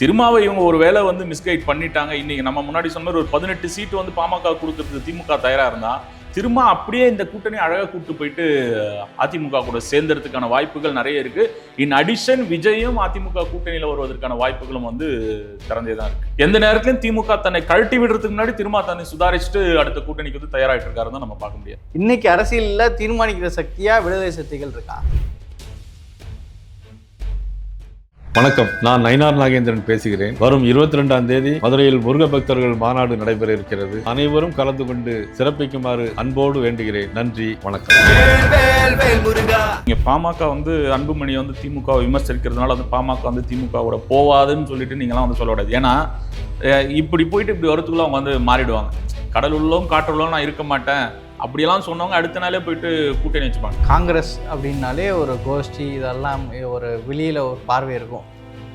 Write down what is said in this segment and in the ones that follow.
திருமாவை இவங்க ஒரு வேலை வந்து மிஸ்கைட் பண்ணிட்டாங்க. இன்னைக்கு நம்ம முன்னாடி சொன்ன மாதிரி ஒரு பதினெட்டு சீட்டு வந்து பாமக கொடுக்கறதுக்கு திமுக தயாரா இருந்தா திரும்ப அப்படியே இந்த கூட்டணி அழகாக கூப்பிட்டு போயிட்டு அதிமுக கூட சேர்ந்ததுக்கான வாய்ப்புகள் நிறைய இருக்கு. இன் அடிஷன் விஜயும் அதிமுக கூட்டணியில் வருவதற்கான வாய்ப்புகளும் வந்து திறந்தே தான் இருக்கு. எந்த நேரத்திலும் திமுக தன்னை கழட்டி விடுறதுக்கு முன்னாடி திரும்ப தன்னை சுதாரிச்சுட்டு அடுத்த கூட்டணிக்கு வந்து தயாராகிட்டு இருக்காரு தான் நம்ம பார்க்க முடியாது இன்னைக்கு அரசியலில் தீர்மானிக்கிற சக்தியா விடுதலை சக்திகள் இருக்கா? வணக்கம். நான் நயினார் நாகேந்திரன் பேசுகிறேன். வரும் இருபத்தி ரெண்டாம் தேதி மதுரையில் முருக பக்தர்கள் மாநாடு நடைபெற இருக்கிறது. அனைவரும் கலந்து கொண்டு சிறப்பிக்குமாறு அன்போடு வேண்டுகிறேன். நன்றி வணக்கம். இங்க பாமக வந்து அன்புமணி வந்து திமுக விமர்சிக்கிறதுனால வந்து பாமக வந்து திமுகவோட போவாதுன்னு சொல்லிட்டு நீங்களாம் வந்து சொல்ல கூடாது ஏன்னா இப்படி போயிட்டு இப்படி வரத்துக்குள்ள அவங்க வந்து மாறிடுவாங்க. கடல் உள்ளவும் நான் இருக்க மாட்டேன். அப்படியெல்லாம் சொன்னவங்க அடுத்த நாளே போயிட்டு கூட்டணி வச்சுப்பாங்க. காங்கிரஸ் அப்படின்னாலே ஒரு கோஷ்டி இதெல்லாம் ஒரு வெளியில ஒரு பார்வை இருக்கும்.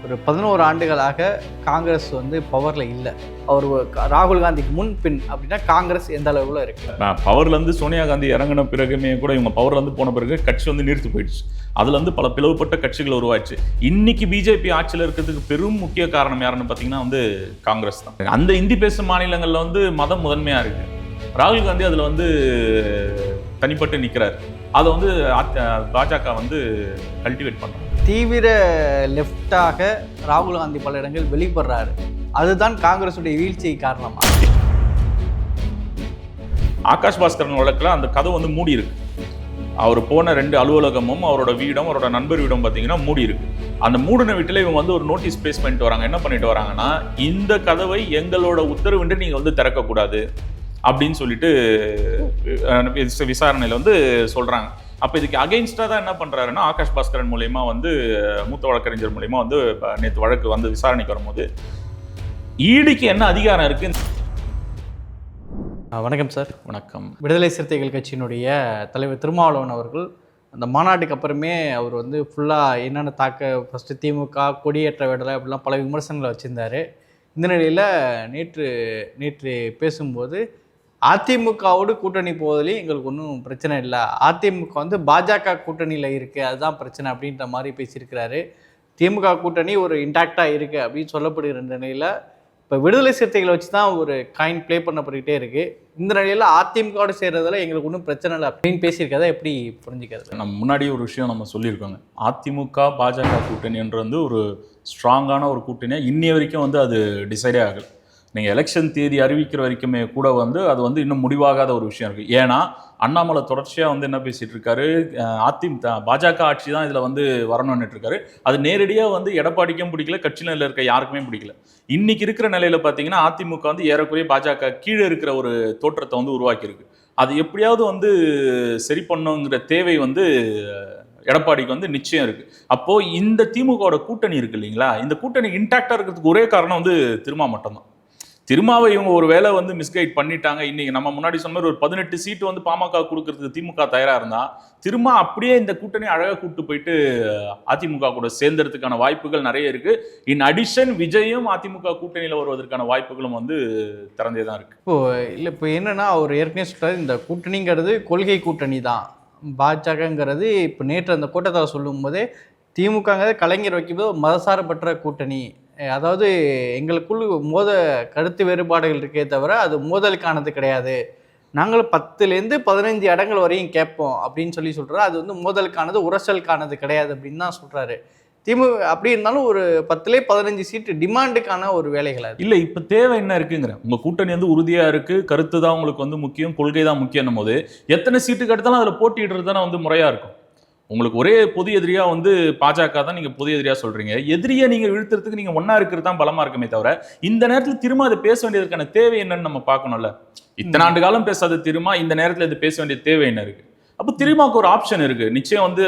ஒரு பதினோரு ஆண்டுகளாக காங்கிரஸ் வந்து பவர்ல இல்லை. அவர் ராகுல் காந்திக்கு முன் பின் அப்படின்னா காங்கிரஸ் எந்த அளவுல இருக்கு? நான் பவர்ல இருந்து சோனியா காந்தி இறங்கின பிறகுமே கூட இவங்க பவர்ல இருந்து போன பிறகு கட்சி வந்து நீர்த்து போயிடுச்சு. அதுல இருந்து பல பிளவுபட்ட கட்சிகள் உருவாச்சு இன்னைக்கு பிஜேபி ஆட்சியில் இருக்கிறதுக்கு பெரும் முக்கிய காரணம் யாருன்னு பார்த்தீங்கன்னா வந்து காங்கிரஸ் தான். அந்த இந்தி பேசும் மாநிலங்கள்ல வந்து மதம் முதன்மையா இருக்கு. ராகுல் காந்தி அதுல வந்து தனிப்பட்டு நிக்கிறார். அதை வந்து பாஜக வந்து கல்டிவேட் பண்றாங்க. தீவிர லெஃப்டாக ராகுல் காந்தி பல இடங்கள் வெளிப்படுறாரு. அதுதான் காங்கிரஸுடைய வீழ்ச்சிக்கு காரணமா? ஆகாஷ் பாஸ்கரன் வழக்கில் அந்த கதை வந்து மூடி இருக்கு அவர் போன ரெண்டு அலுவலகமும் அவரோட வீடும் அவரோட நண்பர் வீடும் பார்த்தீங்கன்னா மூடி இருக்கு அந்த மூடின வீட்டில் இவங்க வந்து ஒரு நோட்டீஸ் பேஸ் பண்ணிட்டு வராங்க. என்ன பண்ணிட்டு வராங்கன்னா இந்த கதவை எங்களோட உத்தரவின்றி நீங்கள் வந்து திறக்கக்கூடாது. அப்படின்னு சொல்லிட்டு விசாரணையில வந்து சொல்றாங்க. அப்போ இதுக்கு அகைன்ஸ்டாக தான் என்ன பண்றாருன்னா ஆகாஷ் பாஸ்கரன் மூலயமா வந்து மூத்த வழக்கறிஞர் மூலயமா வந்து நேற்று வழக்கு வந்து விசாரணைக்கு வரும்போது ஈடிக்கு என்ன அதிகாரம் இருக்கு? அஹ் வணக்கம் சார். வணக்கம். விடுதலை சிறுத்தைகள் கட்சியினுடைய தலைவர் திருமாவளவன் அவர்கள் அந்த மாநாட்டுக்கு அப்புறமே அவர் வந்து ஃபுல்லாக என்னென்ன தாக்க ஃபஸ்ட்டு திமுக கொடியேற்ற விடலை அப்படிலாம் பல விமர்சனங்களை வச்சுருந்தாரு. இந்த நிலையில் நேற்று நேற்று பேசும்போது அதிமுகவோடு கூட்டணி போவதிலையும் எங்களுக்கு ஒன்றும் பிரச்சனை இல்லை. அதிமுக வந்து பாஜக கூட்டணியில் இருக்குது அதுதான் பிரச்சனை அப்படின்ற மாதிரி பேசியிருக்கிறாரு. திமுக கூட்டணி ஒரு இன்டாக்டாக இருக்குது அப்படின்னு சொல்லப்படுகிற நிலையில் இப்போ விடுதலை சிறுத்தைகளை வச்சு தான் ஒரு காயின் ப்ளே பண்ணப்பட்டுக்கிட்டே இருக்குது இந்த நிலையில் அதிமுகவோடு சேர்றதுல எங்களுக்கு ஒன்றும் பிரச்சனை இல்லை அப்படின்னு பேசியிருக்கதை எப்படி புரிஞ்சுக்கிறது? நம்ம முன்னாடி ஒரு விஷயம் நம்ம சொல்லியிருக்கோங்க. அதிமுக பாஜக கூட்டணி என்று வந்து ஒரு ஸ்ட்ராங்கான ஒரு கூட்டணியாக இன்னி வரைக்கும் வந்து அது டிசைடே ஆகலை. நீங்கள் எலெக்ஷன் தேதி அறிவிக்கிற வரைக்குமே கூட வந்து அது வந்து இன்னும் முடிவாகாத ஒரு விஷயம் இருக்குது ஏன்னா அண்ணாமலை தொடர்ச்சியாக வந்து என்ன பேசிகிட்டு இருக்காரு? அதிமுக பாஜக ஆட்சி தான் இதில் வந்து வரணும்னு இருக்காரு. அது நேரடியாக வந்து எடப்பாடிக்கும் பிடிக்கல கட்சியில் இருக்க யாருக்குமே பிடிக்கல. இன்னைக்கு இருக்கிற நிலையில் பார்த்தீங்கன்னா அதிமுக வந்து ஏறக்குறைய பாஜக கீழே இருக்கிற ஒரு தோற்றத்தை வந்து உருவாக்கியிருக்கு. அது எப்படியாவது வந்து சரி பண்ணுங்கிற தேவை வந்து எடப்பாடிக்கு வந்து நிச்சயம் இருக்கு. அப்போ இந்த திமுகவோட கூட்டணி இருக்கு இல்லைங்களா? இந்த கூட்டணி இன்டாக்டா இருக்கிறதுக்கு ஒரே காரணம் வந்து திருமா மட்டும்தான் திருமாவை இவங்க ஒரு வேளை வந்து மிஸ்கைட் பண்ணிட்டாங்க. இன்னைக்கு நம்ம முன்னாடி சொன்ன மாதிரி ஒரு பதினெட்டு சீட்டு வந்து பாமக கொடுக்கறதுக்கு திமுக தயாரா இருந்தா திரும்ப அப்படியே இந்த கூட்டணி அழகாக கூப்பிட்டு போயிட்டு அதிமுக கூட சேர்ந்தறதுக்கான வாய்ப்புகள் நிறைய இருக்கு. இன் அடிஷன் விஜயும் அதிமுக கூட்டணியில் வருவதற்கான வாய்ப்புகளும் வந்து திறந்தே தான் இருக்கு. இப்போ இல்லை இப்போ என்னன்னா அவர் ஏற்கனவே சொல்றாரு இந்த கூட்டணிங்கிறது கொள்கை கூட்டணி தான். பாஜகங்கிறது இப்போ நேற்று அந்த கூட்டத்தை சொல்லும்போதே திமுகங்கிறது கலைஞர் வைக்கும்போது ஒரு மதசார்பற்ற கூட்டணி. அதாவது எங்களுக்குள் மோத கருத்து வேறுபாடுகள் இருக்கே தவிர அது மோதலுக்கானது கிடையாது. நாங்கள் பத்துலேருந்து பதினஞ்சு இடங்கள் வரையும் கேட்போம் அப்படின்னு சொல்லி சொல்கிறாரு அது வந்து மோதலுக்கானது உரசலுக்கானது கிடையாது அப்படின்னு தான் சொல்கிறாரு திமுக அப்படி இருந்தாலும் ஒரு பத்துலேயே பதினஞ்சு சீட்டு டிமாண்டுக்கான ஒரு வேலைகள் இல்லை இப்போ தேவை என்ன இருக்குங்கிற? உங்கள் கூட்டணி வந்து உறுதியாக இருக்குது கருத்து தான் உங்களுக்கு வந்து முக்கியம் கொள்கை தான் முக்கியம் போது எத்தனை சீட்டுக்கு எடுத்தாலும் அதில் போட்டிடுறது தானே வந்து முறையாக இருக்கும். உங்களுக்கு ஒரே பொது எதிரியா வந்து பாஜக தான் நீங்க பொது எதிரியா சொல்றீங்க. எதிரியை நீங்க வீழ்த்துறதுக்கு நீங்க ஒன்றா இருக்கிறது தான் பலமா இருக்குமே தவிர இந்த நேரத்துல திரும்ப அதை பேச வேண்டியதற்கான தேவை என்னன்னு நம்ம பார்க்கணும்ல. இத்தனை ஆண்டு காலம் பேசாத திரும்ப இந்த நேரத்துல இது பேச வேண்டிய தேவை என்ன இருக்கு? அப்போ திருமாவுக்கு ஒரு ஆப்ஷன் இருக்கு. நிச்சயம் வந்து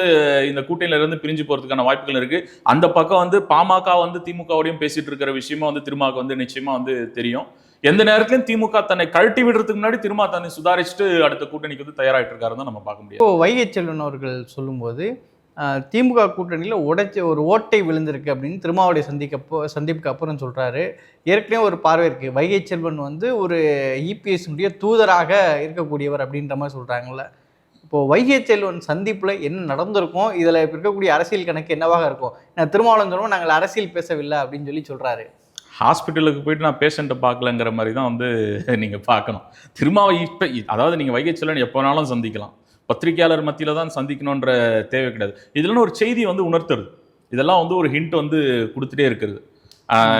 இந்த கூட்டணியில இருந்து பிரிஞ்சு போறதுக்கான வாய்ப்புகள் இருக்கு. அந்த பக்கம் வந்து பாமக வந்து திமுகவோடையும் பேசிட்டு இருக்கிற விஷயமா வந்து திருமாக்கு வந்து நிச்சயமா வந்து தெரியும். எந்த நேரத்திலும் திமுக தன்னை கழட்டி விடுறதுக்கு முன்னாடி திருமா தன்னை சுதாரிச்சுட்டு அடுத்த கூட்டணிக்கு வந்து தயாராகிட்டு இருக்காருன்னு தான் நம்ம பார்க்க முடியும். இப்போ வைகை செல்வன் அவர்கள் சொல்லும்போது திமுக கூட்டணியில் உடைச்சி ஒரு ஓட்டை விழுந்திருக்கு அப்படின்னு திருமாவளி சந்திக்கப்போ சந்திப்புக்கு அப்புறம் சொல்கிறாரு ஏற்கனவே ஒரு பார்வை இருக்குது வைகை செல்வன் வந்து ஒரு இபிஎஸ்னுடைய தூதராக இருக்கக்கூடியவர் அப்படின்ற மாதிரி சொல்கிறாங்கல்ல இப்போது வைகை செல்வன் சந்திப்பில் என்ன நடந்திருக்கும்? இதில் இருக்கக்கூடிய அரசியல் கணக்கு என்னவாக இருக்கும்? நான் திருமாவளவன் சொல்லுவோம் நாங்கள் அரசியல் பேசவில்லை அப்படின்னு சொல்லி சொல்கிறாரு ஹாஸ்பிட்டலுக்கு போயிட்டு நான் பேஷண்ட்டை பார்க்கலங்கிற மாதிரி தான் வந்து நீங்கள் பார்க்கணும். திருமாவை இப்போ அதாவது நீங்கள் வைகை செல்லன் எப்போ வேணாலும் சந்திக்கலாம். பத்திரிகையாளர் மத்தியில் தான் சந்திக்கணுன்ற தேவை கிடையாது. இதில் ஒரு செய்தி வந்து உணர்த்துறது. இதெல்லாம் வந்து ஒரு ஹிண்ட் வந்து கொடுத்துட்டே இருக்கிறது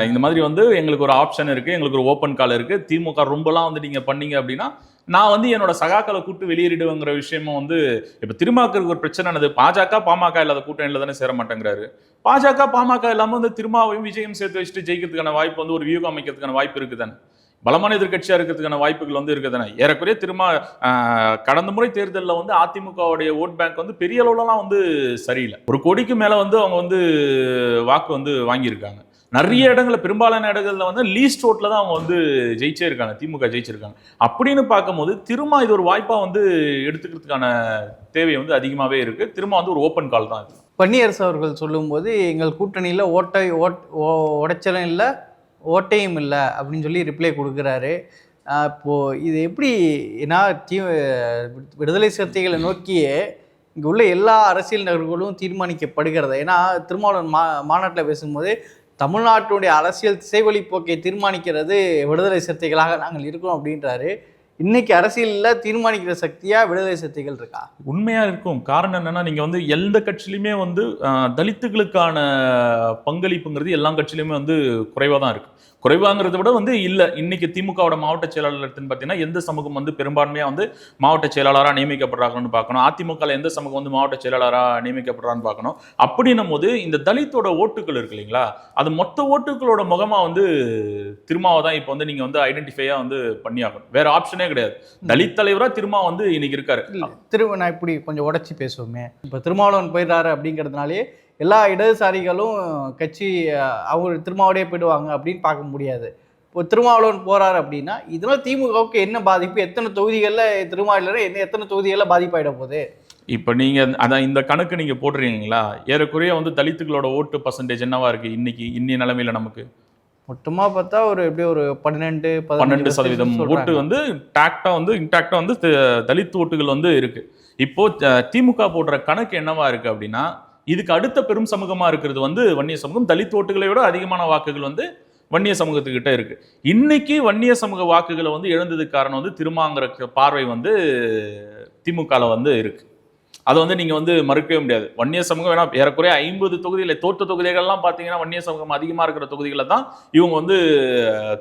இந்த மாதிரி வந்து எங்களுக்கு ஒரு ஆப்ஷன் இருக்குது எங்களுக்கு ஒரு ஓப்பன் கால் இருக்குது திமுக ரொம்பலாம் வந்து நீங்கள் பண்ணீங்க அப்படின்னா நான் வந்து என்னோட சகாக்களை கூட்டு வெளியேறிடுவேங்கிற விஷயமும் வந்து இப்போ திருமாவுக்கு ஒரு பிரச்சனை என்னது? பாஜக பாமக இல்லாத கூட்டணியில் தானே சேர மாட்டேங்கிறாரு. பாஜக பாமக இல்லாமல் வந்து திருமாவையும் விஜயம் சேர்த்து வச்சுட்டு ஜெயிக்கிறதுக்கான வாய்ப்பு வந்து ஒரு வியூகம் அமைக்கிறதுக்கான வாய்ப்பு இருக்குது தானே. பலமான எதிர்க்கட்சியாக இருக்கிறதுக்கான வாய்ப்புகள் வந்து இருக்குது தானே. ஏறக்குறைய திருமா கடந்த முறை தேர்தலில் வந்து அதிமுகவுடைய ஓட் பேங்க் வந்து பெரிய அளவுலலாம் வந்து சரியில்லை. ஒரு கோடிக்கு மேலே வந்து அவங்க வந்து வாக்கு வந்து வாங்கியிருக்காங்க. நிறைய இடங்களில் பெரும்பாலான இடங்களில் வந்து லீஸ்ட் ஓட்டில் தான் அவங்க வந்து ஜெயிச்சே இருக்காங்க திமுக ஜெயிச்சிருக்காங்க. அப்படின்னு பார்க்கும்போது திரும்ப இது ஒரு வாய்ப்பாக வந்து எடுத்துக்கிறதுக்கான தேவை வந்து அதிகமாகவே இருக்குது திரும்ப வந்து ஒரு ஓப்பன் கால் தான் இது. பன்னியரசு அவர்கள் சொல்லும்போது எங்கள் கூட்டணியில் ஓட்டை ஓட் ஓ- உடைச்சலும் இல்லை ஓட்டையும் இல்லை அப்படின்னு சொல்லி ரிப்ளை கொடுக்குறாரு. இப்போது இது எப்படி ஏன்னா தி விடுதலை சிறுத்தைகளை நோக்கியே இங்கே உள்ள எல்லா அரசியல் நகர்களும் தீர்மானிக்கப்படுகிறது ஏன்னா திருமாவளவன் மா மாநாட்டில் பேசும்போது தமிழ்நாட்டுடைய அரசியல் திசைவழி போக்கை தீர்மானிக்கிறது விடுதலை சிறுத்தைகளாக நாங்கள் இருக்கிறோம் அப்படின்றாரு. இன்னைக்கு அரசியலில் தீர்மானிக்கிற சக்தியா விடுதலை சக்திகள் இருக்கா? உண்மையா இருக்கும். காரணம் என்னன்னா நீங்க வந்து எந்த கட்சியிலுமே வந்து தலித்துகளுக்கான பங்களிப்புங்கிறது எல்லா கட்சியிலுமே வந்து குறைவா தான் இருக்கு. குறைவாங்கிறத விட வந்து இல்லை. இன்னைக்கு திமுகவோட மாவட்ட செயலாளர் எடுத்துன்னு பார்த்தீங்கன்னா எந்த சமூகம் வந்து பெரும்பான்மையாக வந்து மாவட்ட செயலாளராக நியமிக்கப்படுறாங்கன்னு பார்க்கணும் அதிமுக எந்த சமூகம் வந்து மாவட்ட செயலாளராக நியமிக்கப்படுறான்னு பார்க்கணும் அப்படின்னும் போது இந்த தலித்தோட ஓட்டுகள் இருக்கு இல்லைங்களா? அது மொத்த ஓட்டுகளோட முகமாக வந்து திருமாவை தான் இப்போ வந்து நீங்கள் வந்து ஐடென்டிஃபையாக வந்து பண்ணியாகணும். வேற ஆப்ஷனே கிடையாது. தலித் தலைவரா திருமா வந்து இன்னைக்கு இருக்காரு. இல்லை திரு நான் இப்படி கொஞ்சம் உடச்சி பேசுவோமே. இப்போ திருமாவளவன் போயிடுறாரு அப்படிங்கிறதுனாலே எல்லா இடதுசாரிகளும் கட்சி அவங்க திருமாவளவே போயிடுவாங்க அப்படின்னு பார்க்க முடியாது. இப்போ திருமாவளவன் போறாரு அப்படின்னா இதனால திமுகவுக்கு என்ன பாதிப்பு? எத்தனை தொகுதிகளில் திருமாவளவன் என்ன எத்தனை தொகுதிகளில் பாதிப்பாயிட போகுது? இப்போ நீங்க அதான் இந்த கணக்கு நீங்க போடுறீங்களா ஏறக்குறைய வந்து தலித்துகளோட ஓட்டு பர்சன்டேஜ் என்னவா இருக்கு இன்னைக்கு இன்னிய நிலைமையில நமக்கு? மொத்தமாக பார்த்தா ஒரு எப்படி ஒரு பன்னெண்டு பன்னெண்டு சதவீதம் ஓட்டு வந்து டாக்டா வந்து இன்டாக்டா வந்து தலித் ஓட்டுகள் வந்து இருக்கு. இப்போ திமுக போடுற கணக்கு என்னவா இருக்கு அப்படின்னா இதுக்கு அடுத்த பெரும் சமூகமா இருக்கிறது வந்து வன்னிய சமூகம். தலித் ஓட்டுகளை விட அதிகமான வாக்குகள் வந்து வன்னிய சமூகத்துக்கிட்ட இருக்கு. இன்னைக்கு வன்னிய சமூக வாக்குகளை வந்து இழந்ததுக்கு காரணம் வந்து திருமாங்கிற பார்வை வந்து திமுகல வந்து இருக்கு. அதை வந்து நீங்கள் வந்து மறுக்கவே முடியாது. வன்னிய சமூகம் வேணா ஏறக்குறைய ஐம்பது தொகுதியில் தோற்ற தொகுதிகள்லாம் பார்த்தீங்கன்னா வன்னிய சமூகம் அதிகமாக இருக்கிற தொகுதிகளில் தான் இவங்க வந்து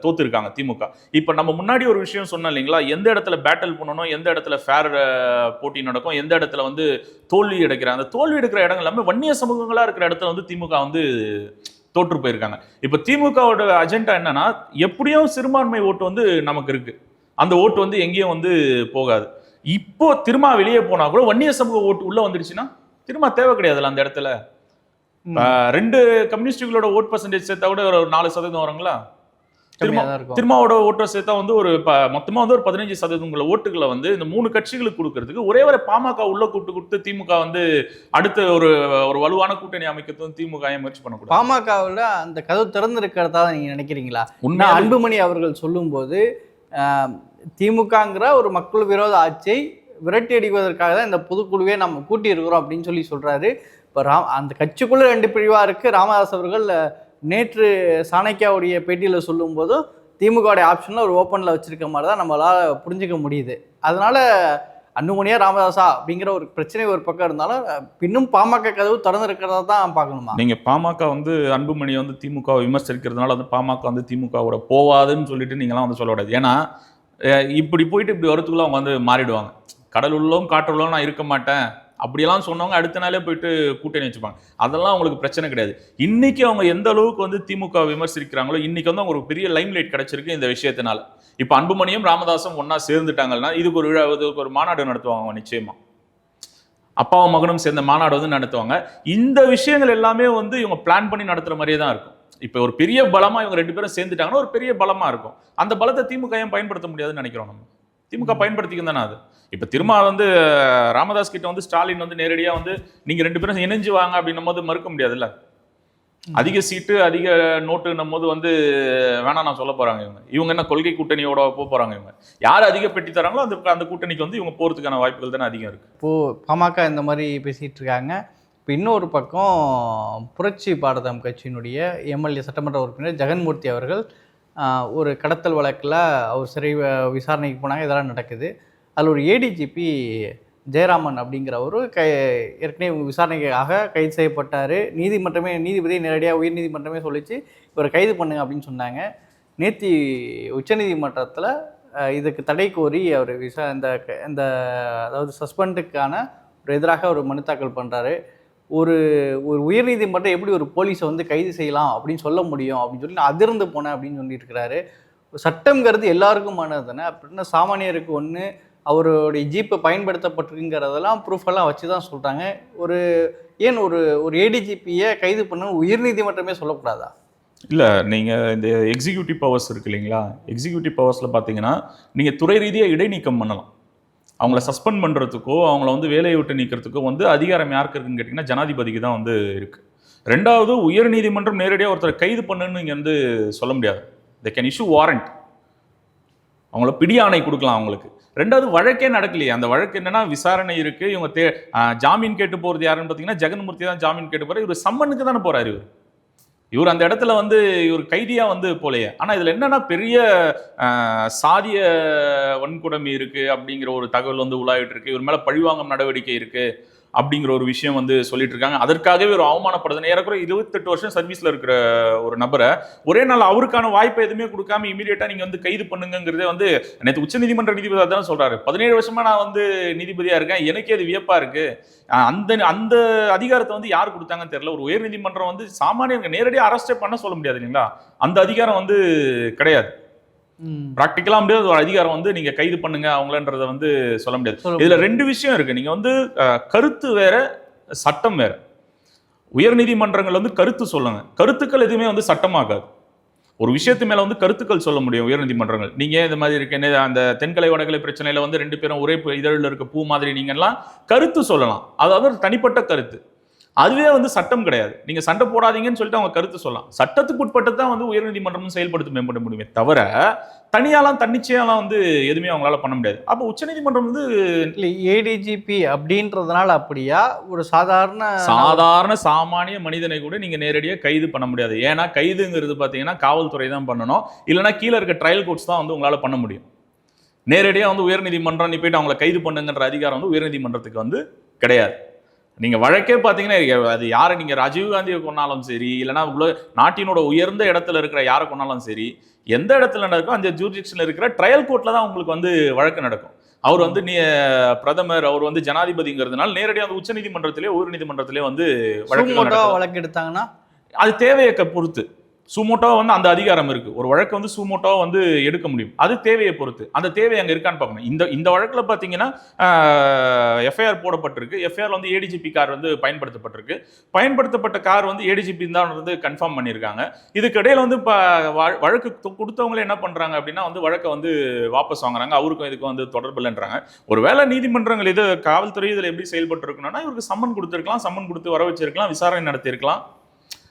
தோத்துருக்காங்க திமுக. இப்போ நம்ம முன்னாடி ஒரு விஷயம் சொன்னோம் இல்லைங்களா? எந்த இடத்துல பேட்டில் பண்ணணும் எந்த இடத்துல ஃபேர் போட்டி நடக்கும் எந்த இடத்துல வந்து தோல்வி எடுக்கிற அந்த தோல்வி எடுக்கிற இடங்கள் எல்லாமே வன்னிய சமூகங்களாக இருக்கிற இடத்துல வந்து திமுக வந்து தோற்று போயிருக்காங்க. இப்போ திமுகவோட அஜெண்டா என்னன்னா எப்படியும் சிறுபான்மை ஓட்டு வந்து நமக்கு இருக்கு. அந்த ஓட்டு வந்து எங்கேயும் வந்து போகாது. இப்போ திரும்ப வெளியே போனா கூட வன்னிய சமூக ஓட்டு உள்ள வந்துடுச்சுன்னா திரும்ப தேவை கிடையாதுல்ல அந்த இடத்துல. ரெண்டு கம்யூனிஸ்டுகளோட ஓட் பர்சன்டேஜ் சேர்த்தா கூட ஒரு நாலு சதவீதம் வருங்களா? திருமாவோட ஓட்டை சேர்த்தா வந்து ஒரு ப மொத்தமா வந்து ஒரு பதினஞ்சு சதவீதம் உள்ள ஓட்டுகளை வந்து இந்த மூணு கட்சிகளுக்கு கொடுக்கறதுக்கு ஒரே ஒரு பாமக உள்ள கூட்டு கொடுத்து திமுக வந்து அடுத்த ஒரு ஒரு வலுவான கூட்டணி அமைக்கிறது வந்து திமுக முயற்சி பண்ணக்கூடாது? பாமகவில் அந்த கதவு திறந்திருக்கிறதா நீங்க நினைக்கிறீங்களா? உண்மையா நான் அன்புமணி அவர்கள் சொல்லும்போது திமுகங்கிற ஒரு மக்கள் விரோத ஆட்சியை விரட்டி அடிப்பதற்காக தான் இந்த பொதுக்குழுவே நம்ம கூட்டி இருக்கிறோம் அப்படின்னு சொல்லி சொல்கிறாரு இப்போ ராம் அந்த கட்சிக்குள்ளே ரெண்டு பிரிவாக இருக்குது ராமதாஸ் அவர்கள் நேற்று சாணக்கியாவுடைய பேட்டியில் சொல்லும்போது திமுகவுடைய ஆப்ஷனில் ஒரு ஓப்பனில் வச்சுருக்க மாதிரி தான் நம்மளால் புரிஞ்சுக்க முடியுது. அதனால் அன்புமணியா ராமதாசா அப்படிங்கிற ஒரு பிரச்சனை ஒரு பக்கம் இருந்தாலும் இன்னும் பாமக கதவு திறந்து இருக்கிறதா தான் பார்க்கணுமா? நீங்கள் பாமக வந்து அன்புமணியை வந்து திமுக விமர்சிக்கிறதுனால வந்து பாமக வந்து திமுகவோட போவாதுன்னு சொல்லிட்டு நீங்களாம் வந்து சொல்ல கூடாது. ஏன்னா இப்படி போயிட்டு இப்படி வரத்துக்குள்ள அவங்க வந்து மாறிடுவாங்க. கடல் உள்ளவும் காற்று உள்ளவும் நான் இருக்க மாட்டேன். அப்படியெல்லாம் சொன்னவங்க அடுத்த நாளே போயிட்டு கூட்டணி வச்சுப்பாங்க. அதெல்லாம் அவங்களுக்கு பிரச்சனை கிடையாது. இன்னைக்கு அவங்க எந்த அளவுக்கு வந்து திமுக விமர்சிக்கிறாங்களோ இன்னைக்கு வந்து அவங்களுக்கு பெரிய லைம் லைட் கிடைச்சிருக்கு இந்த விஷயத்தினால. இப்போ அன்புமணியும் ராமதாசும் ஒன்னா சேர்ந்துட்டாங்கன்னா இதுக்கு ஒரு விழா இதுக்கு ஒரு மாநாடு நடத்துவாங்க அவங்க நிச்சயமா. அப்பாவும் மகனும் சேர்ந்த மாநாடு வந்து நடத்துவாங்க. இந்த விஷயங்கள் எல்லாமே வந்து இவங்க பிளான் பண்ணி நடத்துகிற மாதிரியே தான் இருக்கும். இப்போ ஒரு பெரிய பலமா இவங்க ரெண்டு பேரும் சேர்ந்துட்டாங்கன்னா ஒரு பெரிய பலமா இருக்கும். அந்த பலத்தை திமுக ஏன் பயன்படுத்த முடியாதுன்னு நினைக்கிறோம் நம்ம? திமுக பயன்படுத்திக்கும் தானே அது? இப்போ திரும்ப வந்து ராமதாஸ் கிட்ட வந்து ஸ்டாலின் வந்து நேரடியா வந்து நீங்க ரெண்டு பேரும் இணைஞ்சு வாங்க அப்படின்னும் போது மறுக்க முடியாதுல்ல? அதிக சீட்டு அதிக நோட்டுன்னும் போது வந்து வேணாம் நான் சொல்ல போறாங்க இவங்க. இவங்க என்ன கொள்கை கூட்டணியோட போக போறாங்க இவங்க? யார் அதிக பெட்டி தராங்களோ அந்த அந்த கூட்டணிக்கு வந்து இவங்க போறதுக்கான வாய்ப்புகள் தானே அதிகம் இருக்கு. இப்போது பாமக இந்த மாதிரி பேசிகிட்டு இருக்காங்க. இப்போ இன்னொரு பக்கம் புரட்சி பாரதம் கட்சியினுடைய எம்எல்ஏ சட்டமன்ற உறுப்பினர் ஜெகன்மூர்த்தி அவர்கள் ஒரு கடத்தல் வழக்கில் அவர் சிறை விசாரணைக்கு போனாங்க இதெல்லாம் நடக்குது. அதில் ஒரு ஏடிஜிபி ஜெயராமன் அப்படிங்கிறவரு கை ஏற்கனவே விசாரணைக்காக கைது செய்யப்பட்டார். நீதிமன்றமே நீதிபதி நேரடியாக உயர்நீதிமன்றமே சொல்லிச்சு இவரை கைது பண்ணுங்க அப்படின்னு சொன்னாங்க. நேத்தி உச்சநீதிமன்றத்தில் இதுக்கு தடை கோரி அவர் விசா இந்த க- இந்த அதாவது சஸ்பெண்டுக்கான ஒரு எதிராக ஒரு மனு தாக்கல் பண்ணுறாரு ஒரு ஒரு உயர்நீதிமன்றம் எப்படி ஒரு போலீஸை வந்து கைது செய்யலாம் அப்படின்னு சொல்ல முடியும் அப்படின்னு சொல்லி நான் அதிர்ந்து போனேன் அப்படின்னு சொல்லியிருக்கிறாரு. சட்டங்கிறது சட்டம்ங்கிறது எல்லாருக்குமானது தானே? அப்படின்னா சாமானியருக்கு ஒன்று அவருடைய ஜீப்பை பயன்படுத்தப்பட்டிருக்குங்கிறதெல்லாம் ப்ரூஃபெல்லாம் வச்சு தான் சொல்கிறாங்க ஒரு ஏன் ஒரு ஒரு ஏடிஜிபியை கைது பண்ண உயர்நீதிமன்றமே சொல்லக்கூடாதா? இல்லை நீங்கள் இந்த எக்ஸிக்யூட்டிவ் பவர்ஸ் இருக்கு இல்லைங்களா? எக்ஸிக்யூட்டிவ் பவர்ஸில் பார்த்தீங்கன்னா நீங்கள் துறை ரீதியாக இடைநீக்கம் பண்ணலாம். அவங்கள சஸ்பெண்ட் பண்ணுறதுக்கோ அவங்கள வந்து வேலையை விட்டு நீக்கிறதுக்கோ வந்து அதிகாரம் யாருக்கு இருக்குன்னு கேட்டிங்கன்னா ஜனாதிபதிக்கு தான் வந்து இருக்குது ரெண்டாவது உயர் நீதிமன்றம் நேரடியாக ஒருத்தரை கைது பண்ணுன்னு இங்கே வந்து சொல்ல முடியாது. தே கேன் இஷ்யூ வாரண்ட் அவங்கள பிடி ஆணை கொடுக்கலாம் அவங்களுக்கு. ரெண்டாவது வழக்கே நடக்கலையே. அந்த வழக்கு என்னன்னா விசாரணை இருக்குது இவங்க தே ஜாமீன் கேட்டு போகிறது யாருன்னு பார்த்தீங்கன்னா ஜெகன்மூர்த்தி தான் ஜாமீன் கேட்டு போகிறார் இவர் சம்மனுக்கு தானே போகிறார் இவர். இவர் அந்த இடத்துல வந்து இவர் கைதியாக வந்து போலையே. ஆனால் இதில் என்னன்னா பெரிய சாதிய வன்கொடுமை இருக்குது அப்படிங்கிற ஒரு தகவல் வந்து உலாவிட்டு இருக்கு. இவர் மேலே பழிவாங்கும் நடவடிக்கை இருக்குது அப்படிங்கிற ஒரு விஷயம் வந்து சொல்லிட்டு இருக்காங்க அதற்காகவே ஒரு அவமானப்படுது. ஏறக்குறை இருபத்தெட்டு வருஷம் சர்வீஸ்ல இருக்கிற ஒரு நபரை ஒரே நாள் அவருக்கான வாய்ப்பை எதுவுமே கொடுக்காம இமீடியட்டா நீங்க வந்து கைது பண்ணுங்கிறதே வந்து நேற்று உச்சநீதிமன்ற நீதிபதி அதான் சொல்றாரு. பதினேழு வருஷமா நான் வந்து நீதிபதியா இருக்கேன். எனக்கே அது வியப்பா இருக்கு. அந்த அந்த அதிகாரத்தை வந்து யார் கொடுத்தாங்கன்னு தெரியல. ஒரு உயர் நீதிமன்றம் வந்து சாமானியங்க நேரடியாக அரெஸ்டே பண்ண சொல்ல முடியாது இல்லைங்களா? அந்த அதிகாரம் வந்து கிடையாது. ப்ராக்டிக்கலா முடியாது ஒரு அதிகாரம் வந்து நீங்க கைது பண்ணுங்க அவங்களன்றத வந்து சொல்ல முடியாது. இதுல ரெண்டு விஷயம் இருக்கு. நீங்க வந்து கருத்து வேற சட்டம் வேற. உயர்நீதிமன்றங்கள் வந்து கருத்து சொல்லுங்க. கருத்துக்கள் எதுவுமே வந்து சட்டமாகாது. ஒரு விஷயத்து மேல வந்து கருத்துக்கள் சொல்ல முடியும் உயர்நீதிமன்றங்கள் நீங்க இந்த மாதிரி இருக்க? என்ன அந்த தென்கலை வடகலை பிரச்சனையில வந்து ரெண்டு பேரும் ஒரே இதழில் இருக்க பூ மாதிரி நீங்கெல்லாம் கருத்து சொல்லலாம். அதாவது தனிப்பட்ட கருத்து. அதுவே வந்து சட்டம் கிடையாது. நீங்க சண்டை போடாதீங்கன்னு சொல்லிட்டு அவங்க கருத்து சொல்லலாம். சட்டத்துக்கு உட்பட்டு தான் வந்து உயர்நீதிமன்றமும் செயல்படுத்த மேம்பட முடியுமே தவிர தனியாலாம் தன்னிச்சையாலாம் வந்து எதுவுமே அவங்களால பண்ண முடியாது. அப்போ உச்சநீதிமன்றம் வந்து இல்லை ஏடிஜிபி அப்படின்றதுனால அப்படியா? ஒரு சாதாரண சாதாரண சாமானிய மனிதனை கூட நீங்க நேரடியாக கைது பண்ண முடியாது. ஏன்னா கைதுங்கிறது பார்த்தீங்கன்னா காவல்துறை தான் பண்ணணும். இல்லைன்னா கீழே இருக்க ட்ரையல் கோர்ட்ஸ் தான் வந்து உங்களால பண்ண முடியும். நேரடியாக வந்து உயர்நீதிமன்றம் நீ போயிட்டு அவங்களை கைது பண்ணுங்கன்ற அதிகாரம் வந்து உயர்நீதிமன்றத்துக்கு வந்து கிடையாது. நீங்க வழக்கே பார்த்தீங்கன்னா அது யாரை நீங்க ராஜீவ் காந்தியை கொண்டாலும் சரி இல்லைன்னா உள்ள நாட்டினோட உயர்ந்த இடத்துல இருக்கிற யாரை கொண்டாலும் சரி எந்த இடத்துல நடக்கோ அந்த ஜூரிடிக்ஷன்ல இருக்கிற ட்ரையல் கோர்ட்ல தான் உங்களுக்கு வந்து வழக்கு நடக்கும். அவர் வந்து நீ பிரதமர் அவர் வந்து ஜனாதிபதிங்கிறதுனால நேரடியாக வந்து உச்ச நீதிமன்றத்திலே உயர் நீதிமன்றத்திலே வந்து நடக்கும். வழக்கு எடுத்தாங்கன்னா? அது தேவையை பொறுத்து. சுமோட்டோவாக வந்து அந்த அதிகாரம் இருக்குது ஒரு வழக்கு வந்து சுமோட்டோவாக வந்து எடுக்க முடியும். அது தேவையை பொறுத்து. அந்த தேவை அங்கே இருக்கான்னு பார்க்கணும். இந்த இந்த வழக்கில் பார்த்தீங்கன்னா எஃப்ஐஆர் போடப்பட்டிருக்கு. எஃப்ஐஆர் வந்து ஏடிஜிபி கார் வந்து பயன்படுத்தப்பட்டிருக்கு. பயன்படுத்தப்பட்ட கார் வந்து ஏடிஜிபி தான் வந்து கன்ஃபார்ம் பண்ணியிருக்காங்க. இதுக்கு வந்து இப்போ வழக்கு கொடுத்தவங்களே என்ன பண்ணுறாங்க அப்படின்னா வந்து வழக்கை வந்து வாபஸ் வாங்குறாங்க. அவருக்கும் இதுக்கும் வந்து தொடர்பு இல்லைன்றாங்க. ஒருவேளை நீதிமன்றங்கள் இது காவல்துறை இதில் எப்படி செயல்பட்டு இருக்கணும்னா இவருக்கு சம்மன் கொடுத்துருக்கலாம் சம்மன் கொடுத்து வர வச்சிருக்கலாம் விசாரணை நடத்தியிருக்கலாம்.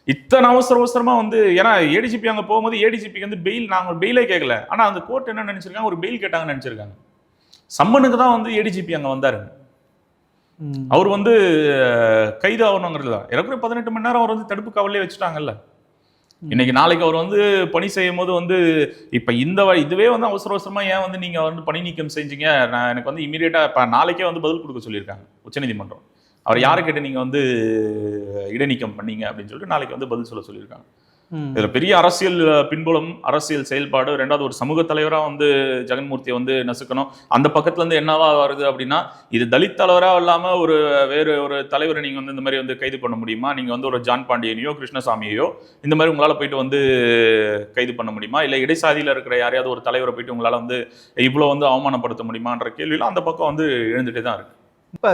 இத்தனை அவசர அவசரமா வந்து ஏன்னா ஏடிஜிபி அங்க போகும்போது ஏடிஜிபிக்கு வந்து பெயில் நாங்க பெயிலே கேட்கல ஆனா அந்த கோர்ட் என்ன நினைச்சிருக்காங்க? ஒரு பெயில் கேட்டாங்கன்னு நினைச்சிருக்காங்க. சம்மனுக்கு தான் வந்து ஏடிஜிபி அங்க வந்தாரு. அவர் வந்து கைது ஆகணுங்கிறது தான். ஏறக்குறைய பதினெட்டு மணி நேரம் அவர் வந்து தடுப்பு காவலே வச்சுட்டாங்கல்ல. இன்னைக்கு நாளைக்கு அவர் வந்து பணி செய்யும் போது வந்து இப்ப இந்த வ- இதுவே வந்து அவசர அவசரமா ஏன் வந்து நீங்க வந்து பணி நீக்கம் செஞ்சீங்க? நான் எனக்கு வந்து இமீடியட்டா இப்ப நாளைக்கே வந்து பதில் கொடுக்க சொல்லியிருக்காங்க. உச்சநீதிமன்றம் அவர் யாரை கேட்டு நீங்க வந்து இடைநீக்கம் பண்ணீங்க அப்படின்னு சொல்லிட்டு நாளைக்கு வந்து பதில் சொல்ல சொல்லியிருக்காங்க. இதுல பெரிய அரசியல் பின்புலம் அரசியல் செயல்பாடு ரெண்டாவது ஒரு சமூக தலைவரா வந்து ஜெகன்மூர்த்தியை வந்து நசுக்கணும். அந்த பக்கத்துல இருந்து என்னவா வருது அப்படின்னா இது தலித் தலைவரா இல்லாம ஒரு வேறு ஒரு தலைவரை நீங்க வந்து இந்த மாதிரி வந்து கைது பண்ண முடியுமா? நீங்க வந்து ஒரு ஜான் பாண்டியனையோ கிருஷ்ணசாமியையோ இந்த மாதிரி உங்களால போயிட்டு வந்து கைது பண்ண முடியுமா? இல்ல இடைசாதியில இருக்கிற யாரையாவது ஒரு தலைவரை போயிட்டு உங்களால வந்து இவ்வளவு வந்து அவமானப்படுத்த முடியுமான்ற கேள்வியெல்லாம் அந்த பக்கம் வந்து எழுந்துட்டே தான் இருக்கு. இப்போ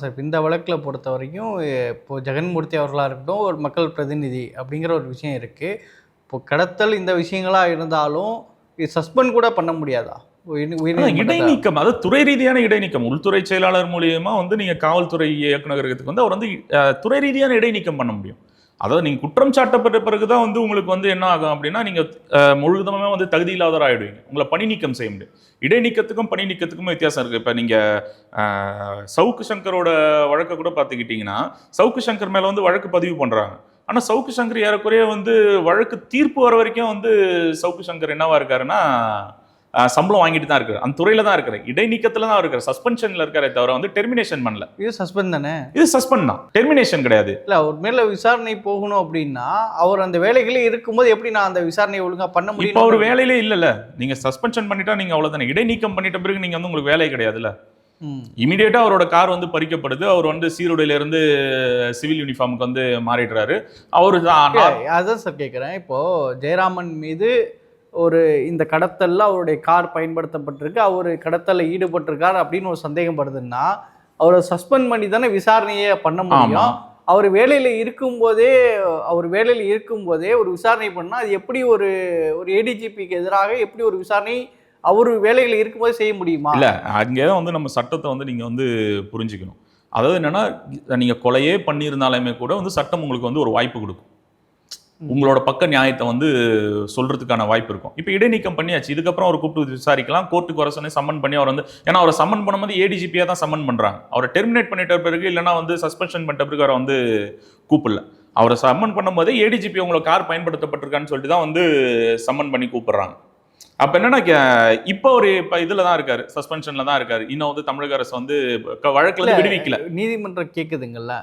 சார் இந்த வழக்கில் பொறுத்த வரைக்கும் இப்போ ஜெகன்மூர்த்தி அவர்களாக இருக்கட்டும் ஒரு மக்கள் பிரதிநிதி அப்படிங்கிற ஒரு விஷயம் இருக்குது இப்போ கடத்தல் இந்த விஷயங்களாக இருந்தாலும் இது சஸ்பெண்ட் கூட பண்ண முடியாதா? இடைநீக்கம். அதாவது துறை ரீதியான இடைநீக்கம். உள்துறை செயலாளர் மூலியமா வந்து நீங்க காவல்துறை இயக்குநரகத்துக்கு வந்து அவர் வந்து துறை ரீதியான இடைநீக்கம் பண்ண முடியும். அதாவது நீங்கள் குற்றம் சாட்டப்பட்ட பிறகு தான் வந்து உங்களுக்கு வந்து என்ன ஆகும் அப்படின்னா நீங்கள் முழுதமாக வந்து தகுதி இல்லாதவராக ஆயிடுவீங்க. உங்களை பணி நீக்கம் செய்ய முடியும் இடைநீக்கத்துக்கும் பணி நீக்கத்துக்கும் வித்தியாசம் இருக்குது இப்போ நீங்கள் சவுக்கு சங்கரோட வழக்கை கூட பார்த்துக்கிட்டிங்கன்னா சவுக்கு சங்கர் மேலே வந்து வழக்கு பதிவு பண்ணுறாங்க ஆனால் சவுக்கு சங்கர் ஏறக்குறைய வந்து வழக்கு தீர்ப்பு வர வரைக்கும் வந்து சவுக்கு சங்கர் என்னவா இருக்காருன்னா சம்பளம் வாங்கிட்டு தான் இருக்காரு அந்த துறையில தான் இருக்காரு இடைநீக்கத்துல தான் இருக்காரு சஸ்பென்ஷன்ல இருக்காரே தவிர வந்து டெர்மினேஷன் பண்ணல. இது சஸ்பெண்ட் தானே? இது சஸ்பெண்ட் தான். டெர்மினேஷன் கிடையாது. இல்ல அவர் மேல விசாரணை போகணும் அப்படின்னா அவர் அந்த வேலைகளே இருக்கும்போது எப்படி நான் அந்த விசாரணையை ஒழுங்கா பண்ண இப்போ முடியும் அவர் வேலையிலே இல்லைல்ல. நீங்க சஸ்பென்ஷன் பண்ணிட்டா நீங்க அவ்வளவுதானே. இடைநீக்கம் பண்ணிட்ட பிறகு நீங்க வந்து உங்களுக்கு வேலை கிடையாதுல்ல. இமீடியட்டா அவரோட கார் வந்து பறிக்கப்படுது. அவர் வந்து சீருடையில இருந்து சிவில் யூனிஃபார்முக்கு வந்து மாறிடுறாரு. அவரு அதான் சார் கேட்குறேன் இப்போ ஜெயராமன் மீது ஒரு இந்த கடத்தல்ல அவருடைய கார் பயன்படுத்தப்பட்டிருக்கு அவர் கடத்தல்ல ஈடுபட்டிருக்கார் அப்படின்னு ஒரு சந்தேகம் படுதுன்னா அவரை சஸ்பெண்ட் பண்ணி தானே விசாரணையே பண்ண முடியும். அவர் வேலையில இருக்கும்போதே அவர் வேலையில இருக்கும்போதே ஒரு விசாரணை பண்ணா அது எப்படி ஒரு ஒரு ஏடிஜிபிக்கு எதிராக எப்படி ஒரு விசாரணை அவர் வேலையில இருக்கும்போது செய்ய முடியுமா? இல்ல அங்கேதான் வந்து நம்ம சட்டத்தை வந்து நீங்க வந்து புரிஞ்சுக்கணும். அதாவது என்னன்னா நீங்க கொலையே பண்ணியிருந்தாலுமே கூட வந்து சட்டம் உங்களுக்கு வந்து ஒரு வாய்ப்பு கொடுக்கும். உங்களோட பக்க நியாயத்தை வந்து சொல்றதுக்கான வாய்ப்பு இருக்கும். இப்போ இடைநீக்கம் பண்ணியாச்சு. இதுக்கப்புறம் அவர் கூப்பிட்டு விசாரிக்கலாம். கோர்ட்டுக்கு வர சொன்னே சம்மன் பண்ணி அவர் வந்து ஏன்னா அவரை சம்மன் பண்ணும்போது ஏடிஜிபியாக தான் சம்மன் பண்ணுறாங்க அவரை டெர்மினேட் பண்ணிட்ட பிறகு இல்லைன்னா வந்து சஸ்பென்ஷன் பண்ணிட்ட பிறகு அவரை வந்து கூப்பிடல. அவரை சம்மன் பண்ணும்போதே ஏடிஜிபி உங்களை கார் பயன்படுத்தப்பட்டிருக்கான்னு சொல்லிட்டு தான் வந்து சம்மன் பண்ணி கூப்பிடுறாங்க. அப்ப என்னன்னா இப்போ ஒரு இப்ப இதுல தான் இருக்காரு சஸ்பென்ஷன்ல தான் இருக்காரு. இன்னும் வந்து தமிழக அரசு வந்து வழக்குல விடுவிக்கல. நீதிமன்றம் கேக்குதுங்கல்ல.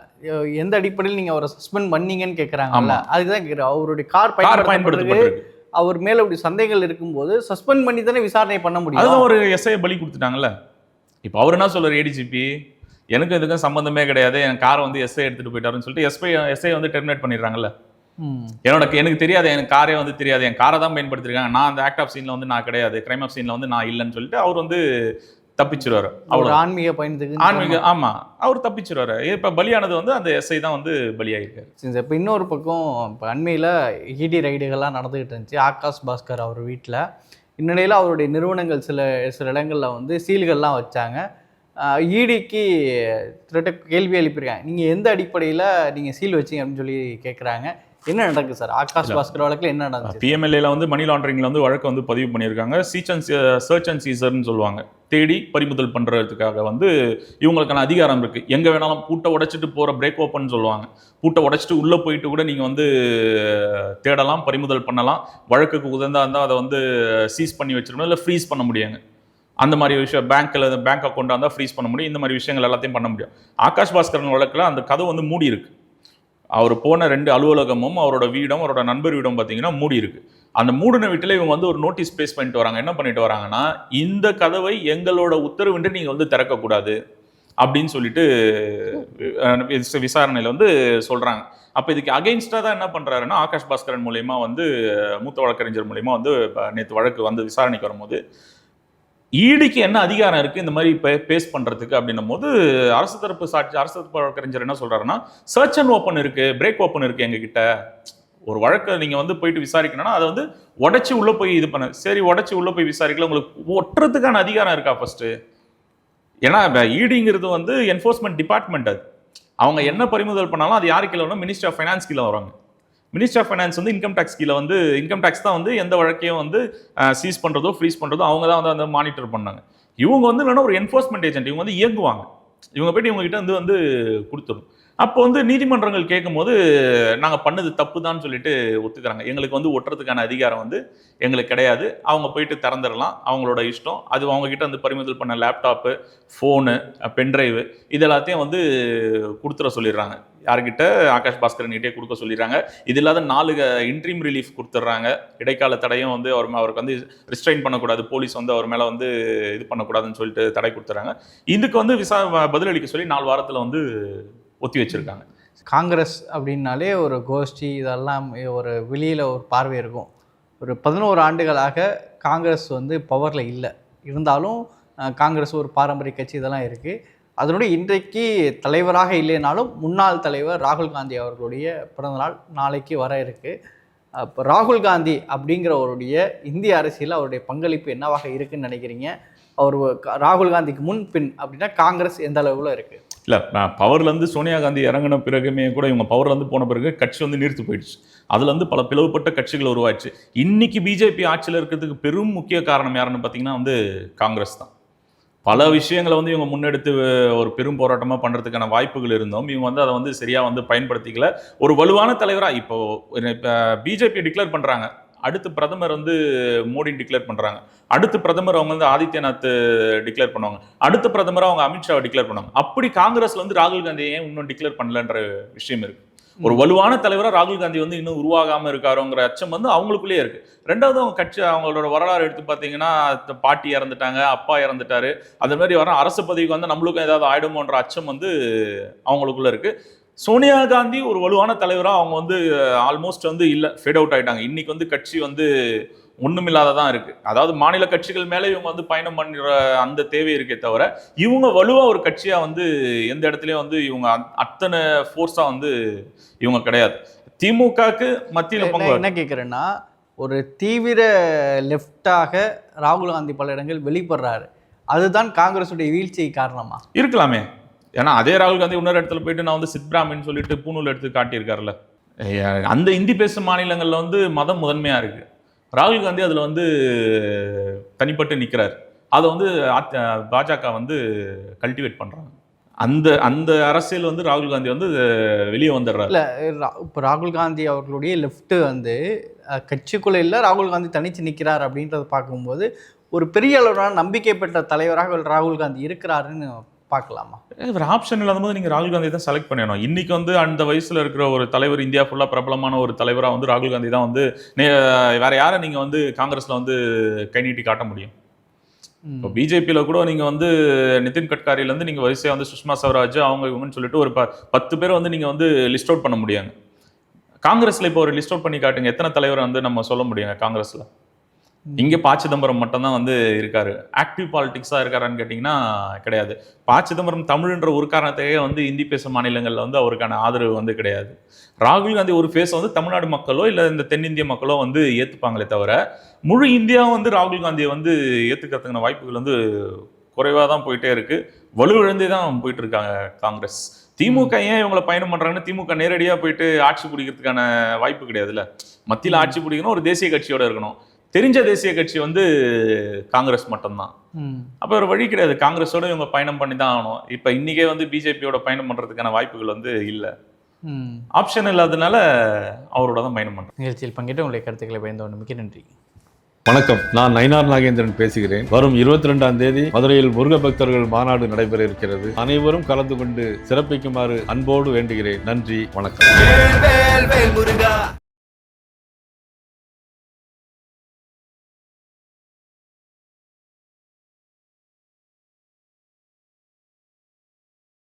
எந்த அடிப்படையில் நீங்க அவரை சஸ்பெண்ட் பண்ணீங்கன்னு கேக்குறாங்கல்ல ஆமா. அதுதான் கேக்குறேன் அவருடைய கார் கார் பயன்படுத்தப்பட்டிருக்கு. அவர் மேல இப்படி சந்தேகங்கள் இருக்கும்போது சஸ்பெண்ட் பண்ணி தானே விசாரணை பண்ண முடியும். அதுதான் ஒரு எஸ்ஐ பலி கொடுத்துட்டாங்கல்ல. இப்போ அவர் என்ன சொல்றாரு ஏடிஜிபி எனக்கு இதுக்கும் சம்பந்தமே கிடையாது. என் காரை வந்து எஸ்ஐ எடுத்துட்டு போயிட்டாருன்னு சொல்லிட்டு எஸ்ஐ எஸ்ஐ வந்து டெர்மினேட் பண்ணிடுறாங்கல்ல. என்னோட எனக்கு தெரியாது எனக்கு காரே வந்து தெரியாது. என் காரை தான் பயன்படுத்திருக்காங்க. நான் அந்த ஆக்ட் ஆஃப் சீன்ல வந்து நான் கிடையாது. கிரைம் ஆஃப் சீன்ல வந்து நான் இல்லைன்னு சொல்லிட்டு அவர் வந்து தப்பிச்சிருவாரு. அவ்வளோ ஆன்மீக பயணத்துக்கு ஆன்மீக ஆமா. அவர் தப்பிச்சிருவாரு. இப்ப பலியானது வந்து அந்த எஸ்ஐ தான் வந்து பலியாயிருக்காரு சரி, இப்போ இன்னொரு பக்கம் இப்போ அண்மையில் இடி ரைடுகள்லாம் நடந்துகிட்டு இருந்துச்சு. ஆகாஷ் பாஸ்கர் அவர் வீட்டில் இந்நிலையில் அவருடைய நிறுவனங்கள் சில சில இடங்களில் வந்து சீல்கள்லாம் வச்சாங்க. ஈடிக்கு திரட்ட கேள்வி எழுப்பியிருக்காங்க. நீங்கள் எந்த அடிப்படையில் நீங்கள் சீல் வச்சீங்க அப்படின்னு சொல்லி கேட்குறாங்க என்ன நடக்குது சார்? ஆகாஷ் பாஸ்கர் வழக்கில் என்ன நடந்துச்சு? பிஎம்எல்ஏல வந்து மணி லாண்டரிங்ல வந்து வழக்கு வந்து பதிவு பண்ணியிருக்காங்க. சீச் அண்ட் சர்ச் அண்ட் சீசர்னு சொல்லுவாங்க. தேடி பறிமுதல் பண்றதுக்காக வந்து இவங்களுக்கான அதிகாரம் இருக்கு. எங்க வேணாலும் பூட்டை உடைச்சிட்டு போற பிரேக் ஓப்பன் சொல்லுவாங்க. பூட்டை உடைச்சிட்டு உள்ள போயிட்டு கூட நீங்க வந்து தேடலாம் பறிமுதல் பண்ணலாம். வழக்குக்கு உதந்தா இருந்தால் அதை வந்து சீஸ் பண்ணி வச்சிருக்கணும். இல்லை ஃப்ரீஸ் பண்ண முடியுங்க அந்த மாதிரி விஷயம் பேங்க்கில் பேங்க் அக்கௌண்ட்டாக இருந்தால் ஃப்ரீஸ் பண்ண முடியும். இந்த மாதிரி விஷயங்கள் எல்லாத்தையும் பண்ண முடியும். ஆகாஷ் பாஸ்கரன் வழக்கில் அந்த கதை வந்து மூடி இருக்கு அவர் போன ரெண்டு அலுவலகமும் அவரோட வீடும் அவரோட நண்பர் வீடும் பார்த்தீங்கன்னா மூடி இருக்கு. அந்த மூடின வீட்டில் இவங்க வந்து ஒரு நோட்டீஸ் பேஸ் பண்ணிட்டு வராங்க. என்ன பண்ணிட்டு வராங்கன்னா இந்த கதவை எங்களோட உத்தரவின்றி நீங்கள் வந்து திறக்கக்கூடாது அப்படின்னு சொல்லிட்டு விசாரணையில் வந்து சொல்கிறாங்க அப்போ இதுக்கு அகைன்ஸ்டாக தான் என்ன பண்ணுறாருன்னா ஆகாஷ் பாஸ்கரன் மூலயமா வந்து மூத்த வழக்கறிஞர் மூலயமா வந்து நேற்று வழக்கு வந்து விசாரணைக்கு வரும்போது ஈடிக்கு என்ன அதிகாரம் இருக்கு? இந்த மாதிரி பே பேஸ் பண்றதுக்கு அப்படின்னும் போது அரசு தரப்பு சாட்சி அரசு தரப்பு வழக்கறிஞர் என்ன சொல்றாருன்னா சர்ச் அண்ட் ஓப்பன் இருக்கு பிரேக் ஓப்பன் இருக்கு எங்ககிட்ட. ஒரு வழக்கை நீங்க வந்து போயிட்டு விசாரிக்கணும்னா அதை வந்து உடச்சி உள்ள போய் இது பண்ண. சரி உடச்சி உள்ள போய் விசாரிக்கல உங்களுக்கு ஒட்டுறதுக்கான அதிகாரம் இருக்கா ஃபர்ஸ்ட் ஏன்னா ஈடிங்கிறது வந்து என்ஃபோர்ஸ்மெண்ட் டிபார்ட்மெண்ட் அது. அவங்க என்ன பறிமுதல் பண்ணாலும் அது யாருக்கு கீழே மினிஸ்டர் ஆஃப் ஃபைனான்ஸ் கீழே வராங்க மினிஸ்டர் ஆஃப் ஃபைனான்ஸ் வந்து இன்கம் டேக்ஸ் கீழே வந்து இன்கம் டேக்ஸ் தான் வந்து எந்த வழக்கையும் வந்து சீஸ் பண்ணுறதோ ஃப்ரீஸ் பண்ணுறதோ அவங்க தான் வந்து அந்த மானிட்டர் பண்ணாங்க. இவங்க வந்து இல்லைன்னா ஒரு என்ஃபோர்ஸ்மெண்ட் ஏஜென்ட் இவங்க வந்து இயங்குவாங்க. இவங்க போயிட்டு இவங்ககிட்ட வந்து வந்து கொடுத்துரும். அப்போ வந்து நீதிமன்றங்கள் கேட்கும்போது நாங்கள் பண்ணது தப்பு தான் சொல்லிட்டு ஒத்துக்கிறாங்க. எங்களுக்கு வந்து ஒட்டுறதுக்கான அதிகாரம் வந்து எங்களுக்கு கிடையாது. அவங்க போயிட்டு திறந்துடலாம். அவங்களோட இஷ்டம். அது அவங்கக்கிட்ட வந்து பறிமுதல் பண்ண லேப்டாப்பு ஃபோனு பென்ட்ரைவு இது எல்லாத்தையும் வந்து கொடுத்துட சொல்லிடுறாங்க. யார்கிட்ட? ஆகாஷ் பாஸ்கரன் கிட்டே கொடுக்க சொல்லிடுறாங்க. இது இல்லாத நாலு இன்ட்ரீம் ரிலீஃப் கொடுத்துட்றாங்க. இடைக்கால தடையும் வந்து அவர் அவருக்கு வந்து ரிஸ்ட்ரைன் பண்ணக்கூடாது. போலீஸ் வந்து அவர் மேலே வந்து இது பண்ணக்கூடாதுன்னு சொல்லிட்டு தடை கொடுத்துட்றாங்க. இதுக்கு வந்து விசா பதிலளிக்க சொல்லி நாலு வாரத்தில் வந்து ஒத்தி வச்சிருக்காங்க. காங்கிரஸ் அப்படின்னாலே ஒரு கோஷ்டி இதெல்லாம் ஒரு வெளியில் ஒரு பார்வை இருக்கும். ஒரு பதினோரு ஆண்டுகளாக காங்கிரஸ் வந்து பவரில் இல்லை. இருந்தாலும் காங்கிரஸ் ஒரு பாரம்பரிய கட்சி இதெல்லாம் இருக்குது அதனுடைய இன்றைக்கு தலைவராக இல்லைனாலும் முன்னாள் தலைவர் ராகுல் காந்தி அவர்களுடைய பிறந்தநாள் நாளைக்கு வர இருக்குது அப்போ ராகுல் காந்தி அப்படிங்கிறவருடைய இந்திய அரசியலில் அவருடைய பங்களிப்பு என்னவாக இருக்குதுன்னு நினைக்கிறீங்க? அவர் ராகுல் காந்திக்கு முன் பின் அப்படின்னா காங்கிரஸ் எந்த அளவில் இருக்குது இல்லை பவர்லேருந்து சோனியா காந்தி இறங்கின பிறகுமே கூட இவங்க பவர்லேருந்து போன பிறகு கட்சி வந்து நிறுத்தி போயிடுச்சு. அதுலேருந்து பல பிளவுபட்ட கட்சிகள் உருவாச்சு இன்னைக்கு பிஜேபி ஆட்சியில் இருக்கிறதுக்கு பெரும் முக்கிய காரணம் யாருன்னு பார்த்தீங்கன்னா வந்து காங்கிரஸ் தான். பல விஷயங்களை வந்து இவங்க முன்னெடுத்து ஒரு பெரும் போராட்டமாக பண்ணுறதுக்கான வாய்ப்புகள் இருந்தோம் இவங்க வந்து அதை வந்து சரியாக வந்து பயன்படுத்திக்கல. ஒரு வலுவான தலைவராக இப்போ இப்போ பிஜேபி டிக்ளேர் பண்ணுறாங்க அடுத்து பிரதமர் வந்து மோடி டிக்ளேர் பண்ணுறாங்க அடுத்து பிரதமர் அவங்க வந்து ஆதித்யநாத் டிக்ளேர் பண்ணுவாங்க. அடுத்த பிரதமர் அவங்க அமித்ஷாவை டிக்ளேர் பண்ணுவாங்க. அப்படி காங்கிரஸ்ல வந்து ராகுல் காந்தி ஏன் இன்னும் டிக்ளேர் பண்ணலன்ற விஷயம் இருக்கு. ஒரு வலுவான தலைவராக ராகுல் காந்தி வந்து இன்னும் உருவாகாமல் இருக்காருங்கிற அச்சம் வந்து அவங்களுக்குள்ளேயே இருக்கு. ரெண்டாவது அவங்க கட்சி அவங்களோட வரலாறு எடுத்து பார்த்தீங்கன்னா த- பாட்டி இறந்துட்டாங்க அப்பா இறந்துட்டாரு. அந்த மாதிரி வர அரசு பதவிக்கு வந்து நம்மளுக்கும் ஏதாவது ஆயிடுமோன்ற அச்சம் வந்து அவங்களுக்குள்ள இருக்கு. சோனியா காந்தி ஒரு வலுவான தலைவராக அவங்க வந்து ஆல்மோஸ்ட் வந்து இல்லை ஃபேட் அவுட் ஆயிட்டாங்க. இன்னைக்கு வந்து கட்சி வந்து ஒண்ணுமில்லாததான் இருக்கு. அதாவது மாநில கட்சிகள் மேலே இவங்க வந்து பயணம் பண்ணுற அந்த தேவை இருக்கே தவிர இவங்க வலுவா ஒரு கட்சியா வந்து எந்த இடத்துலயும் வந்து இவங்க அத்- அத்தனை ஃபோர்ஸா வந்து இவங்க கிடையாது. திமுகக்கு மத்தியில பங்கு என்ன கேட்குறேன்னா ஒரு தீவிர லெஃப்டாக ராகுல் காந்தி பல இடங்கள் வெளிப்படுறாரு. அதுதான் காங்கிரஸுடைய வீழ்ச்சிக்கு காரணமா? இருக்கலாமே. ஏன்னா அதே ராகுல் காந்தி இன்னொரு இடத்துல போயிட்டு நான் வந்து சித்ராமின்னு சொல்லிட்டு பூணூல் எடுத்து காட்டியிருக்காருல்ல. அந்த இந்தி பேசும் மாநிலங்களில் வந்து மதம் முதன்மையா இருக்கு. ராகுல் காந்தி அதில் வந்து தனிப்பட்டு நிற்கிறார் அதை வந்து பாஜக வந்து கல்டிவேட் பண்றாங்க. அந்த அந்த அரசியல் வந்து ராகுல் காந்தி வந்து வெளியே வந்துடுறாரு. இல்லை இப்போ ராகுல் காந்தி அவர்களுடைய லெஃப்ட்டு வந்து கட்சிக்குள்ளே கட்சிக்குள்ள இல்லை ராகுல் காந்தி தனித்து நிற்கிறார் அப்படின்றத பார்க்கும்போது ஒரு பெரிய அளவிலான நம்பிக்கை பெற்ற தலைவராக ராகுல் காந்தி இருக்கிறாருன்னு பார்க்கலாமா? ஒரு ஆப்ஷன் இல்லாத போது நீங்க ராகுல் காந்தி தான் செலக்ட் பண்ணணும் இன்னைக்கு வந்து அந்த வயசுல இருக்கிற ஒரு தலைவர் இந்தியா ஃபுல்லா பிரபலமான ஒரு தலைவரா வந்து ராகுல் காந்தி தான் வந்து நே- வேற யாரை நீங்க வந்து காங்கிரஸ்ல வந்து கை நீட்டி காட்ட முடியும். இப்போ பிஜேபியில் கூட நீங்கள் வந்து நிதின் கட்காரிலேருந்து நீங்கள் வரிசையாக வந்து சுஷ்மா ஸ்வராஜ் அவங்க இவங்கன்னு சொல்லிட்டு ஒரு ப பத்து பேரை வந்து நீங்கள் வந்து லிஸ்ட் அவுட் பண்ண முடியாங்க காங்கிரஸில் இப்போ ஒரு லிஸ்ட் அவுட் பண்ணி காட்டுங்க. எத்தனை தலைவரை வந்து நம்ம சொல்ல முடியுங்க காங்கிரஸில்? இங்கே ப சிதம்பரம் மட்டும்தான் வந்து இருக்காரு. ஆக்டிவ் பாலிடிக்ஸாக இருக்காரான்னு கேட்டிங்கன்னா கிடையாது. ப சிதம்பரம் தமிழ்ன்ற ஒரு காரணத்தையே வந்து இந்தி பேசும் மாநிலங்களில் வந்து அவருக்கான ஆதரவு வந்து கிடையாது. ராகுல் காந்தி ஒரு ஃபேஸ் வந்து தமிழ்நாடு மக்களோ இல்லை இந்த தென்னிந்திய மக்களோ வந்து ஏற்றுப்பாங்களே தவிர முழு இந்தியாவும் வந்து ராகுல் காந்தியை வந்து ஏற்றுக்கிறதுக்கான வாய்ப்புகள் வந்து குறைவாக தான் போயிட்டே இருக்குது வலுவிழந்தே தான் போயிட்டு இருக்காங்க காங்கிரஸ். திமுக ஏன் இவங்களை பயணம் பண்ணுறாங்கன்னு திமுக நேரடியாக போயிட்டு ஆட்சி பிடிக்கிறதுக்கான வாய்ப்பு கிடையாதுல்ல. மத்தியில் ஆட்சி பிடிக்கணும் ஒரு தேசிய கட்சியோட இருக்கணும். தெரிஞ்ச தேசிய கட்சி வந்து காங்கிரஸ் மட்டும்தான். ம். அப்போ ஒரு வழி கிடையாது. காங்கிரஸோட இவங்க பயணம் பண்ணி தான் ஆகணும். இப்போ இன்னைக்கே வந்து பிஜேபியோட பயணம் பண்றதுக்கான வாய்ப்புகள் வந்து இல்லை. ம். ஆப்ஷன் இல்லாதனால அவரோட தான் பயணம் பண்றாங்க நிகழ்ச்சியில் பங்கேற்று உங்களுடைய கருத்துக்களை பயந்து மிக்க நன்றி. வணக்கம். நான் நயினார் நாகேந்திரன் பேசுகிறேன். வரும் இருபத்தி ரெண்டாம் தேதி மதுரையில் முருக பக்தர்கள் மாநாடு நடைபெற இருக்கிறது. அனைவரும் கலந்து கொண்டு சிறப்பிக்குமாறு அன்போடு வேண்டுகிறேன். நன்றி. வணக்கம்.